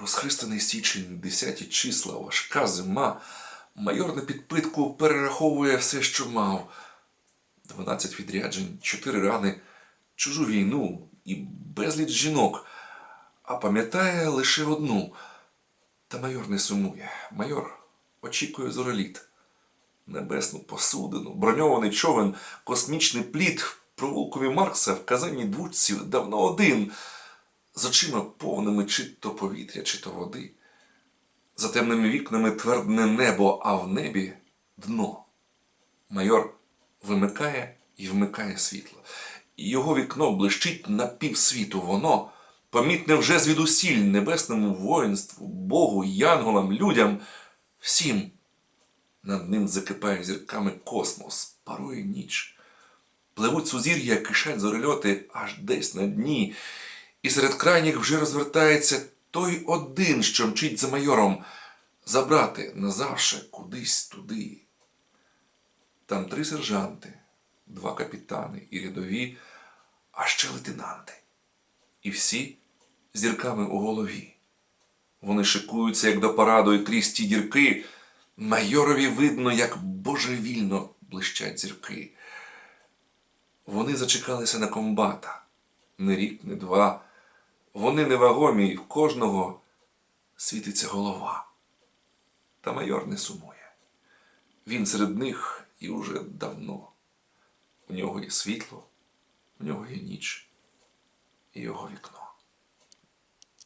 Розхристаний січень, десяті числа, важка зима. Майор на підпитку перераховує все, що мав. Дванадцять відряджень, чотири рани, чужу війну і безліч жінок. А пам'ятає лише одну. Та майор не сумує. Майор очікує зореліт. Небесну посудину, броньований човен, космічний плід в провулкові Маркса в казанній двучці давно один, з очима повними чи то повітря, чи то води. За темними вікнами твердне небо, а в небі дно. Майор вимикає і вмикає світло. Його вікно блищить на півсвіту. Воно помітне вже звідусіль небесному воїнству, Богу, янголам, людям, всім. Над ним закипає зірками космос, парує ніч. Пливуть сузір'я, кишать зорельоти аж десь на дні, і серед крайніх вже розвертається той один, що мчить за майором, забрати назавше кудись туди. Там три сержанти, два капітани і рядові, а ще лейтенанти. І всі з дірками у голові. Вони шикуються, як до параду, і крізь ті дірки. Майорові видно, як божевільно блищать зірки. Вони зачекалися на комбата. Не рік, не два. Вони невагомі, і в кожного світиться голова. Та майор не сумує. Він серед них і уже давно. У нього є світло, у нього є ніч і його вікно.